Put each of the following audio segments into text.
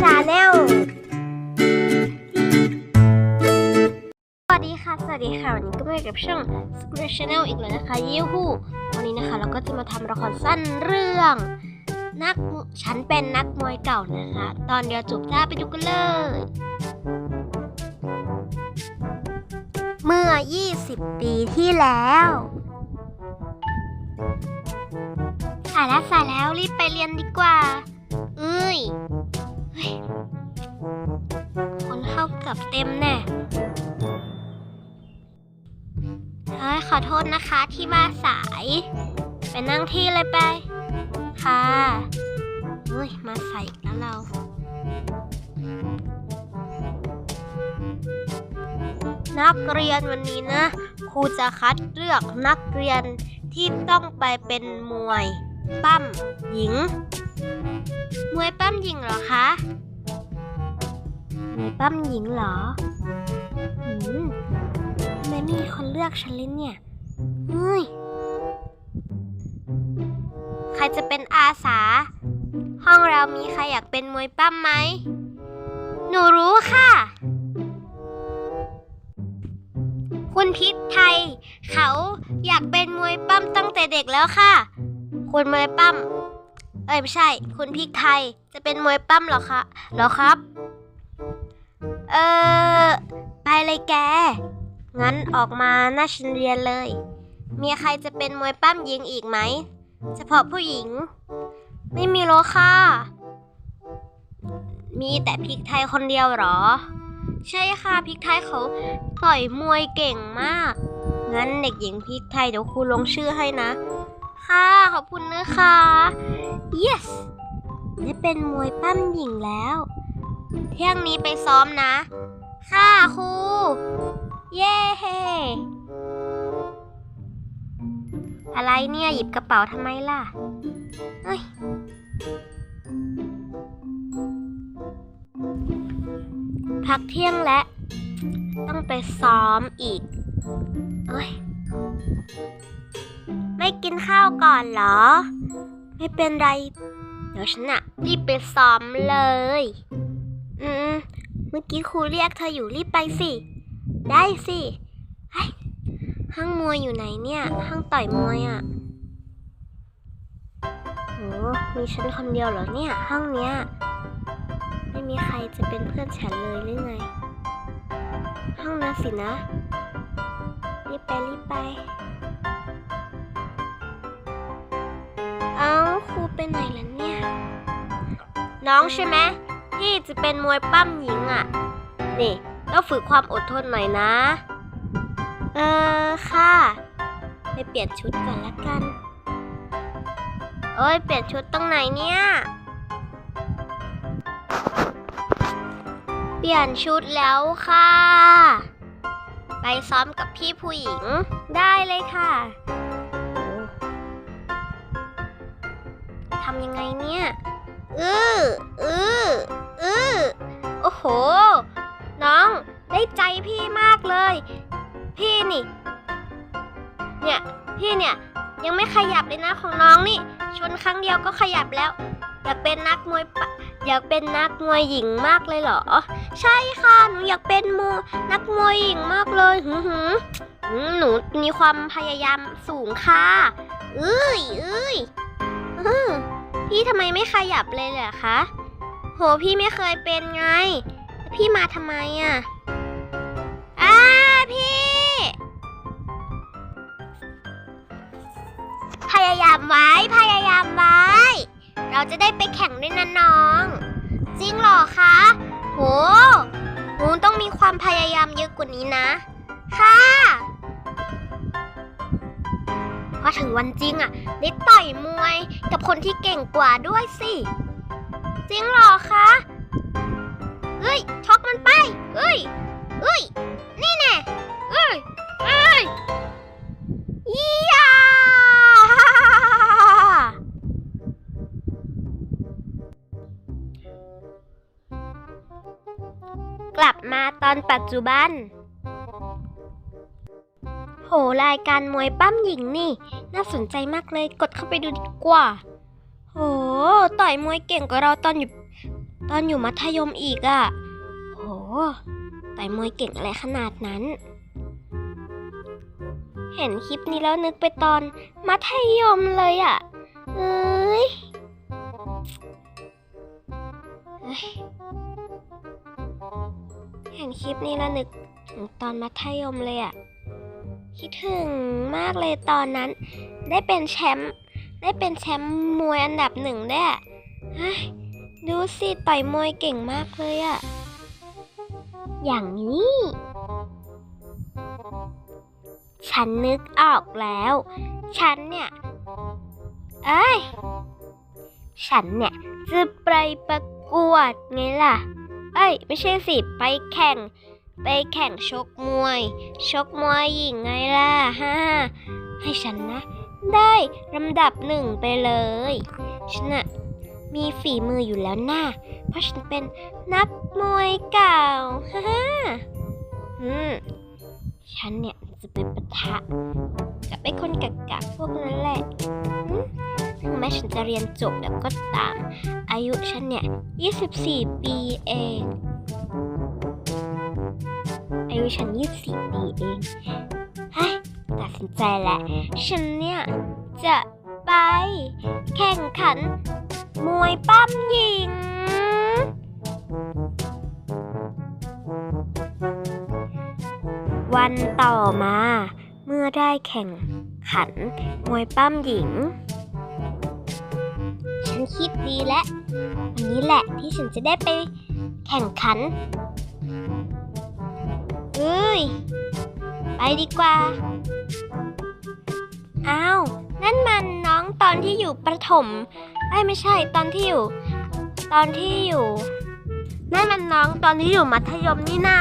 ชาแนลสวัสดีค่ะ สวัสดีค่ะ วันนี้ก็มากับช่อง s c r e e Channel อีกแล้วนะคะยูฮูวันนี้นะคะเราก็จะมาทำละครสั้นเรื่อง นักฉันเป็นนักมวยเก่านะคะ ตอนเดียวจบจ้าไปดูกันเลย เมื่อ 20 ปีที่แล้วสายแล้วสายแล้วรีบไปเรียนดีกว่า เอ้ย คนเข้ากับเต็มแน่เฮ้ยขอโทษนะคะที่มาสาย ไปนั่งที่เลยไป ค่ะเฮ้ยมาส่อีกแล้วเรานักเรียนวันนี้นะครูจะคัดเลือกนักเรียนที่ต้องไปเป็นมวย ปั้มหญิง มวยปั้มหญิงเหรอคะมวยปั้มหญิงเหรอหืมทำไมไม่มีคนเลือกฉันเลยเนี่ยเฮ้ยใครจะเป็นอาสา ห้องเรามีใครอยากเป็นมวยปั้มไหม หนูรู้ค่ะ คุณพิษไทย เขาอยากเป็นมวยปั้มตั้งแต่เด็กแล้วค่ะ คุณมวยปั้ม เอ้ยไม่ใช่ คุณพริกไทยจะเป็นมวยปั้มหรอคะหรอครับ เออไปเลยแก งั้นออกมาหน้าชั้นเรียนเลย มีใครจะเป็นมวยปั้มหญิงอีกไหม เฉพาะผู้หญิง ไม่มีโลค่ะ มีแต่พริกไทยคนเดียวหรอ ใช่ค่ะพริกไทยเขาต่อยมวยเก่งมาก งั้นเด็กหญิงพริกไทยเดี๋ยวครูลงชื่อให้นะ ค่ะ ขอบคุณนะคะ yes ได้เป็นมวยปั้มหญิงแล้ว เที่ยงนี้ไปซ้อมนะ ค่ะครู เย้อะไรเนี่ยหยิบกระเป๋าทำไมล่ะ เฮ้ย พักเที่ยงและต้องไปซ้อมอีก เอ้ย ไม่กินข้าวก่อนเหรอ ไม่เป็นไร เดี๋ยวฉันอะรีบไปซ้อมเลย อืม เมื่อกี้ครูเรียกเธออยู่รีบไปสิ ได้สิเฮ้ห้างมวยอยู่ไหนเนี่ย ห้างต่อยมวยอะโหมีฉันคนเดียวเหรอเนี่ย ห้องเนี้ย ไม่มีใครจะเป็นเพื่อนฉันเลยหรือไง ห้องนั้นสินะ รีบไปรีบไป ไปไหนล่ะเนี่ย น้องใช่ไหมที่จะเป็นมวยปั้มหญิงอะ่ะ นี่ต้องฝึกความอดทนหน่อยนะ เออค่ะ ไปเปลี่ยนชุดก่อนละกัน เอ้ย เปลี่ยนชุดตรงไหนเนี่ย เปลี่ยนชุดแล้วค่ะ ไปซ้อมกับพี่ผู้หญิงได้เลยค่ะำยังไงเนี่ยอืออืออือโอ้โห น้องได้ใจพี่มากเลย พี่นี่ เนี่ยพี่เนี่ยยังไม่ขยับเลยนะของน้องนี่ ชนครั้งเดียวก็ขยับแล้ว อยากเป็นนักมวยปะอยากเป็นนักมวยหญิงมากเลยเหรอ ใช่ค่ะหนูอยากเป็นมวยนักมวยหญิงมากเลยหืหืหนูมีความพยายามสูงค่ะเอ้ยเอ้ยอื้อ พี่ทำไมไม่ขยับเลยเหรอคะ โหพี่ไม่เคยเป็นไง พี่มาทำไมอะอ้าพี่ พยายามไว้พยายามไว้ เราจะได้ไปแข่งด้วยนะน้อง จริงเหรอคะ โหหนูต้องมีความพยายามเยอะกว่านี้นะ ค่ะ อถึงวันจริงอะได้ต่อยมวยกับคนที่เก่งกว่าด้วยสิ จริงหรอคะเฮ้ยช็อกมันไปเฮ้ยเฮ้ย นี่แน่เฮ้ยเฮ้ยยากลับมาตอนปัจจุบัน รายการมวยปั้มหญิงนี่ น่าสนใจมากเลยกดเข้าไปดูดีกว่า โห ต่อยมวยเก่งกว่าเราตอนอยู่ตอนอยู่มัธยมอีกอะ่ะ โห ต่อยมวยเก่งอะไรขนาดนั้น เห็นคลิปนี้แล้วนึกไปตอนมัธยมเลยอะ่ะ เอ้ยเห็นคลิปนี้แล้วนึกถึงตอนมัธยมเลยอะ่ะ คิดถึงมากเลยตอนนั้น ได้เป็นแชมป์ได้เป็นแชมป์มวยอันดับหนึ่งได้วยดูสิต่อยมวยเก่งมากเลยอะอย่างนี้ ฉันนึกออกแล้ว ฉันเนี่ย เอ้ย ฉันเนี่ย จะไปประกวดไงล่ะ เอ้ย ไม่ใช่สิ ไปแข่ง ไปแข่งชกมวย ชกมวยหญิงไงล่ะฮ่าให้ฉันนะ ได้ลำดับหนึ่งไปเลยฉันน่ะมีฝีมืออยู่แล้วนะ่าเพราะฉันเป็นนักมวยเก่าฮ่าฮ่าอืมฉันเนี่ยจะเป็นปะทะกับไอ้คนกักกะพวกนั้นแหละถึงแม้ฉันจะเรียนจบแล้วก็ตาม อายุฉันเนี่ย 24 ปีเอง ยุฉัน24ปีเองเฮ้ยตัดสินใจแหละฉันเนี่ยจะไป แข่งขัน มวยปั้มหญิง วันต่อมา เมื่อได้แข่งขัน มวยปั้มหญิง ฉันคิดดีแล้ววันนี้แหละที่ฉันจะได้ไปแข่งขัน เอ้ย ไปดีกว่า อ้าว นั่นมันน้องตอนที่อยู่ประถมไอ้ไม่ใช่ตอนที่อยู่ ตอนที่อยู่ นั่นมันน้องตอนที่อยู่มัธยมนี่นา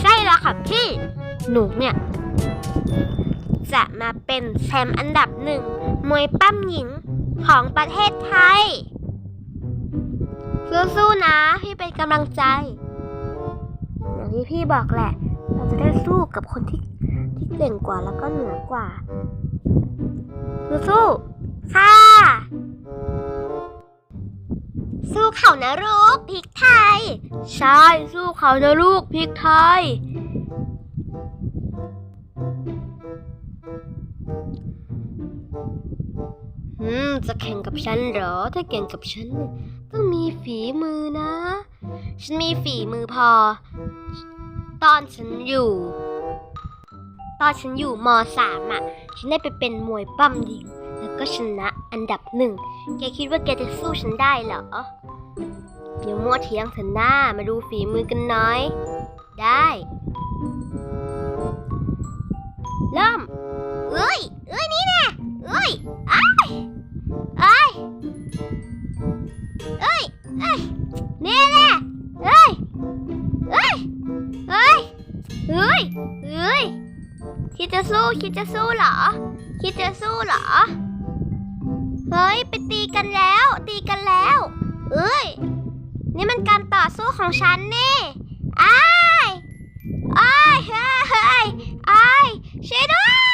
ใช่แล้วค่ะพี่ หนูเนี่ย จะมาเป็นแชมป์อันดับหนึ่งมวยปั้มหญิงของประเทศไทย สู้ๆนะ พี่เป็นกำลังใจ อย่างที่พี่บอกแหละ เราจะได้สู้กับคนที่ที่เก่งกว่าแล้วก็เหนือกว่า สู้ๆค่ะ สู้เขานะลูกพริกไทย ใช่ สู้เขานะลูกพริกไทย อืม จะแข่งกับฉันเหรอ ถ้าแข่งกับฉัน ต้องมีฝีมือนะ ฉันมีฝีมือพอ ตอนฉันอยู่ ตอนฉันอยู่มสามอะ ฉันได้ไปเป็นมวยปั้มหญิง แล้วก็ชนะอันดับหนึ่ง แกคิดว่าแกจะสู้ฉันได้เหรอเดี๋ยวมัวเถียงเถอะหน้ามาดูฝีมือกันน้อย ได้ เริ่มเอ้ยเอ้ยนี่แน่เอ้ยอ้ายอ้ยเอ้ยเอ้ยนี่แน่ ยเอ้ย คิดจะสู้ คิดจะสู้เหรอ คิดจะสู้เหรอ เฮ้ย ไปตีกันแล้ว ตีกันแล้ว เอ้ย นี่มันการต่อสู้ของฉันนี่อ้ายอ้ายเฮ้ยเฮ้ยอ้ายช่วยด้วย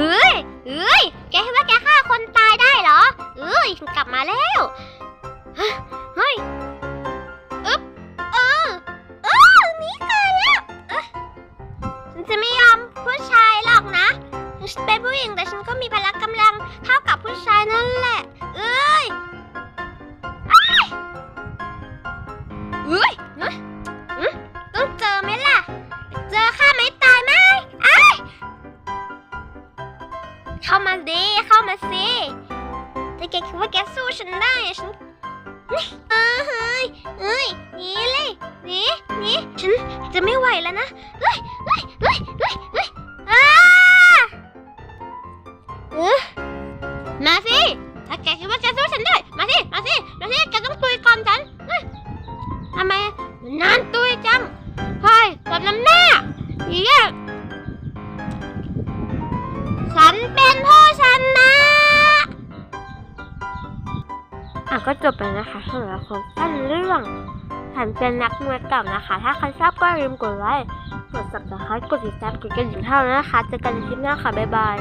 อ้ยเอ้ยแกคิดว่าแกฆ่าคนตายได้เหรอเอ้ยกลับมาแล้วเฮ้ยอึ๊บเออเออหนีก่อนแล้วเอ้ยฉันจะไม่ยอมผู้ชายหรอกนะฉันเป็นผู้หญิงแต่ฉันก็มีพละกำลังเท่ากับผู้ชายนั่นแหละเออ จะไม่ไหวแล้วนะเฮ้ยเฮ้ยเฮ้ยเฮ้ยเฮ้ยอ้ามาสิ ถ้าแกคิดว่าแกสู้ฉันด้วยมาสิ มาสิ มาสิ แกต้องตุยก่อนฉันเฮ้ยทำไมนานตุยจัง เฮ้ยกบน้ำหน้าเยี่ฉันเป็นผู้ชนนะอะก็จบไปนะคะสำหรับคนต้นเรื่อง ฉันเป็นนักมวยเก่านะคะ ถ้าใครชอบก็อย่าลืมกดไลค์ กด subscribe กดติดตามกดกระดิ่งเท่านั้นนะคะ เจอกันในคลิปหน้าค่ะ บ๊ายบาย